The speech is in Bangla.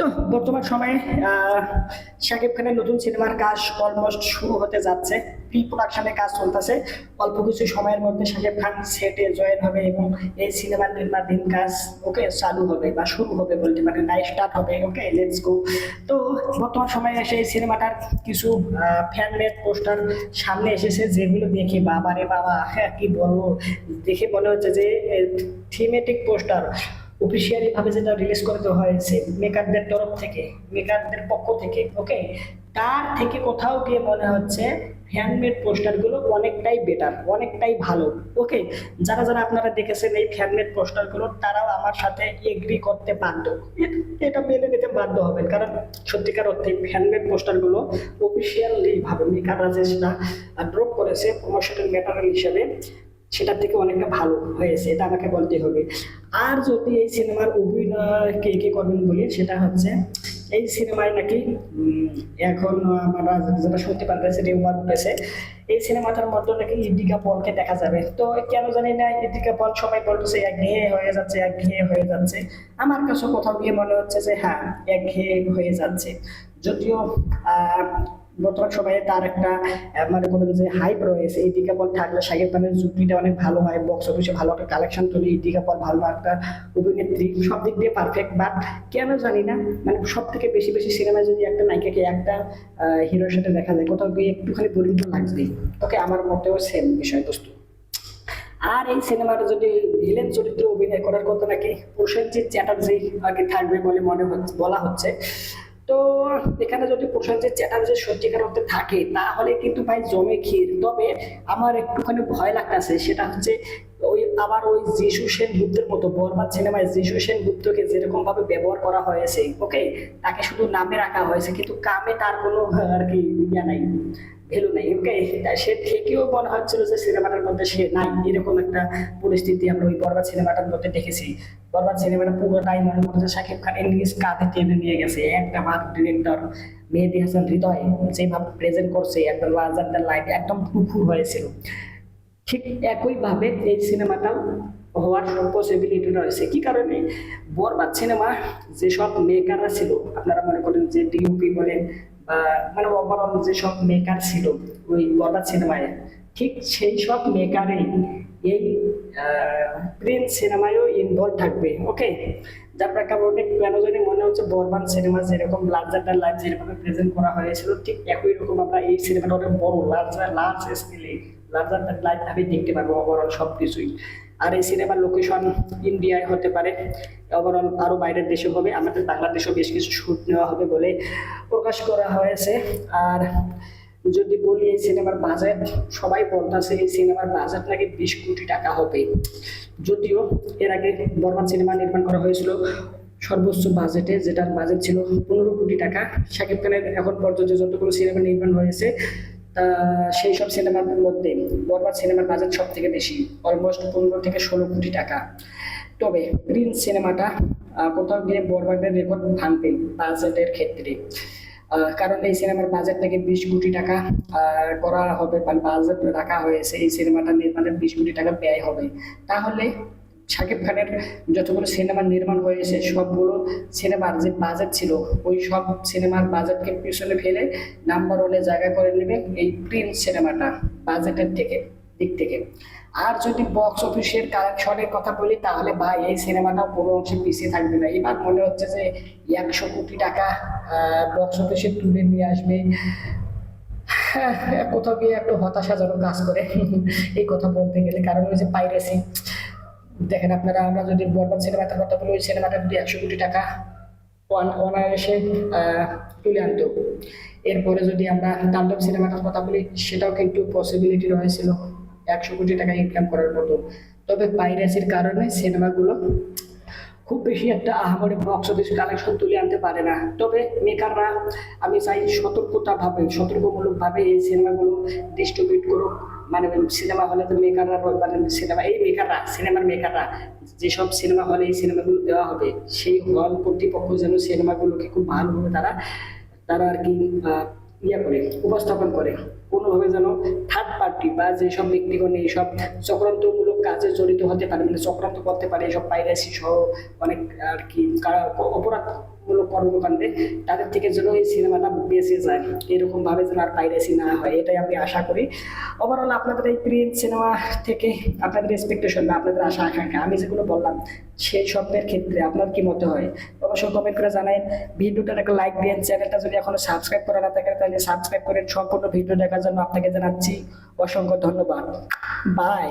তো বর্তমান সময়ে শাকিব খানের নতুন সিনেমার কাজ অলমোস্ট শুরু হতে যাচ্ছে। প্রি প্রোডাকশনের কাজ চলতেছে। অল্প কিছু সময়ের মধ্যে শাকিব খান সেটে জয়েন হবে এবং এই সিনেমার নির্মাণাধীন কাজ ওকে চালু হবে বা শুরু হবে বলতে পারে নাই স্টার্ট হবে ওকে লেটস গো তো বর্তমান সময়ে এসে এই সিনেমাটার কিছু ফ্যান মেড পোস্টার সামনে এসেছে যেগুলো দেখে বাবা রে বাবা হ্যাঁ কি বলব? দেখে মনে হচ্ছে যে থিমেটিক পোস্টার অফিসিয়ালি ভাবে যেটা রিলিজ করে দেওয়া হয়েছে মেকারদের তরফ থেকে মেকারদের পক্ষ থেকে ওকে তার থেকে কোথাও গিয়ে মনে হচ্ছে হ্যান্ডমেড পোস্টারগুলো অনেকটাই বেটার অনেকটাই ভালো ওকে যারা যারা আপনারা দেখেছেন এই হ্যান্ডমেড পোস্টারগুলো তারাও আমার সাথে এগ্রি করতে বাধ্য। এটা মেনে নিতে বাধ্য হবেন, কারণ সত্যিকার অর্থে হ্যান্ডমেড পোস্টারগুলো অফিসিয়ালি ভাবে মেকাররা যে সেটা ড্রপ করেছে প্রমোশনাল ম্যাটারিয়াল হিসেবে। সেটার থেকে অনেকটা ভালো হয়েছে, এটা আমাকে বলতে হবে। আর যদি এই সিনেমার অভিনয় কে কে করবেন বলি, সেটা হচ্ছে এই সিনেমায় নাকি এখন আমরা যেটা শুনতে পারতেছি রিউমার উঠেছে এই সিনেমাটার মধ্যে নাকি ইদিকা পলকে দেখা যাবে। তো কেন জানি না, ইদিকা পল সবাই বলতেছে, একঘেয়ে হয়ে যাচ্ছে, একঘেয়ে হয়ে যাচ্ছে। আমার কাছে কোথাও গিয়ে মনে হচ্ছে যে হ্যাঁ একঘেয়ে হয়ে যাচ্ছে। যদিও বর্তমান সময়ে তার একটা মানে কোনো যে হাইপ রয়েছে, এই দিকাপল থাকলে শাকিব খানের জুটিটা অনেক ভালো হয় বক্স অফিসে ভালো একটা কালেকশন তৈরি, এই দিকাপল ভালো একটা অভিনেত্রী, সব দিক দিয়ে পারফেক্ট বাট কেন জানি না মানে সব থেকে বেশি বেশি সিনেমায় যদি একটা নায়িকাকে একটা হিরোর সাথে দেখা যায়, কোথাও গিয়ে একটুখানি বোরিং তো লাগবেই ওকে আমার মতেও সেম বিষয়বস্তু আর এই সিনেমার যদি ভিলেন চরিত্রে অভিনয় করার কথা নাকি প্রসেনজিৎ চ্যাটার্জি কি থাকবে বলে মনে হচ্ছে, বলা হচ্ছে তো এখানে যদি প্রসেনজিৎ চ্যাটার্জি সত্যিকার অর্থে থাকে, তাহলে কিন্তু ভাই জমে ক্ষীর। তবে আমার একটুখানি ভয় লাগতেছে, সেটা হচ্ছে ওই আবার ওই যিশু সেন গুপ্তের মতো বর্মার সিনেমায় যিশু সেন গুপ্তকে যেরকম ভাবে ব্যবহার করা হয়েছে ওকে তাকে শুধু নামে রাখা হয়েছে, কিন্তু কামে তার কোনো আর কি ইয়া নাই। ভ্যালু নেই ওকে সে থেকেও মনে হচ্ছিল যে সিনেমাটার মধ্যে সে নাই, এরকম একটা পরিস্থিতি আমরা ওই বরবাদ সিনেমাটার মধ্যে দেখেছি। বরবাদ সিনেমাটা পুরোটাই মনে করছে, শাকিব খানের নিজ কাঁধে টেনে নিয়ে গেছে। একটা বার ডিরেক্টর মেহেদি হাসান হৃদয় যেভাবে প্রেজেন্ট করছে একদম লার্জার দ্য লাইট একদম ফুরফুর হয়েছিল। ঠিক একইভাবে এই সিনেমাটাও হওয়ার পসিবিলিটি রয়েছে। কি কারণে? বরবাদ সিনেমা যেসব মেকাররা ছিল, আপনারা মনে করেন যে ডিউপি বলেন মানে ওভারঅল যেসব মেকার ছিল, ওই বরবাদ সিনেমায়, ঠিক সেই সব মেকারই এই প্রিন্স সিনেমায়ও ইনভলভ থাকবে ওকে যার প্রেক্ষাপটে কেন মনে হচ্ছে বরবাদ সিনেমা যেরকম লার্জার দ্য লাইফ যেরকম প্রেজেন্ট করা হয়েছিল, ঠিক একই রকম আমরা এই সিনেমাটা অনেক বড় লার্জার লার্জ স্কেলে লার্জার দ্য লাইফ ভাবে দেখতে পারব ওভারঅল সব কিছুই আর এই সিনেমার লোকেশন ইন্ডিয়ায় হতে পারে ওভারঅল আরও বাইরের দেশে হবে, আমাদের বাংলাদেশেও বেশ কিছু শুট নেওয়া হবে বলে প্রকাশ করা হয়েছে। আর যদি বলি এই সিনেমার বাজেট সবাই বলতেছে এই সিনেমার বাজেট নাকি বিশ কোটি টাকা হবে। যদিও এর আগে বর্মা সিনেমা নির্মাণ করা হয়েছিল সর্বোচ্চ বাজেটে যেটার বাজেট ছিল পনেরো কোটি টাকা। শাকিব খানের এখন পর্যন্ত যতগুলো সিনেমা নির্মাণ হয়েছে সেই সব সিনেমার মধ্যে বরবাদ সিনেমার বাজেট সব থেকে বেশি অলমোস্ট পনেরো থেকে ষোলো কোটি টাকা। তবে প্রিন্স সিনেমাটা কোথাও গিয়ে বরবাদের রেকর্ড ভাঙবে বাজেটের ক্ষেত্রে। কারণ এই সিনেমার বাজেট থেকে বিশ কোটি টাকা করা হবে বাজেট রাখা হয়েছে, এই সিনেমাটা নির্মাণের বিশ কোটি টাকা ব্যয় হবে। তাহলে শাকিব খানের যতগুলো সিনেমা নির্মাণ হয়েছে সবগুলো সিনেমার যে বাজেট ছিল ওই সব সিনেমার বাজেটকে পিছনে ফেলে নাম্বার ওয়ানে জায়গা করে নেবে এই প্রিন্স সিনেমাটা বাজেটের থেকে দিক থেকে। আর যদি বক্স অফিসের কালেকশনের কথা বলি তাহলে ভাই এই সিনেমাটা পুরো অংশে পিছিয়ে থাকবে না। এবার মনে হচ্ছে যে একশো কোটি টাকা বক্স অফিসে তুলে নিয়ে আসবে। হ্যাঁ, কোথাও গিয়ে একটু হতাশাজনক কাজ করে। এই কথা বলতে গেলে কারণ ওই পাইরেসি দেখেন আপনারা, আমরা যদি বরবাদ সিনেমাটার কথা বলি, ওই সিনেমাটা যদি একশো কোটি টাকা অন- অনায়াসে তুলে আনতো। এরপরে যদি আমরা তাণ্ডব সিনেমাটার কথা বলি, সেটাও কিন্তু পসিবিলিটি রয়েছিল একশো কোটি টাকা ইনকাম করার মতো। তবে পাইরাসির কারণে সিনেমাগুলো খুব বেশি একটা আহামরি বক্স অফিস কালেকশন তুলে আনতে পারে না। তবে মেকাররা আমি চাই সতর্কতাভাবে, সতর্কমূলকভাবে এই সিনেমাগুলো ডিস্ট্রিবিউট করুক। মানে সিনেমা হলে তো মেকাররা মানে সিনেমা এই মেকাররা সিনেমার মেকাররা যেসব সিনেমা হলে এই সিনেমাগুলো দেওয়া হবে, সেই হল কর্তৃপক্ষ যেন সিনেমাগুলোকে খুব ভালোভাবে তারা তারা আর কি ইয়ে করে, উপস্থাপন করে। কোনোভাবে যেন থার্ড পার্টি বা যেসব ব্যক্তিগণ এইসব চক্রান্তমূলক কাজে জড়িত হতে পারে মানে চক্রান্ত করতে পারে, এইসব পাইরেসি সহ অনেক আর কি কারা- অপরাধ মূলক কর্মকাণ্ডে, তাদের থেকে যেন এই সিনেমাটা বেঁচে যায়। এরকম ভাবে যেন আর পাইরেসি না হয়, এটাই আমি আশা করি। ওভারঅল আপনাদের এই প্রিন্ট সিনেমা থেকে আপনাদের এক্সপেকটেশন বা আপনাদের আশা, আকাঙ্ক্ষা, আমি যেগুলো বললাম সেই স্বপ্নের ক্ষেত্রে আপনার কি মতে হয়? অবশ্যই কমেন্ট করে জানাই ভিডিওটা একটা লাইক দিন চ্যানেলটা যদি এখনও সাবস্ক্রাইব করা না থাকে, তাহলে সাবস্ক্রাইব করে সম্পূর্ণ ভিডিও দেখার জন্য আপনাকে জানাচ্ছি অসংখ্য ধন্যবাদ। বাই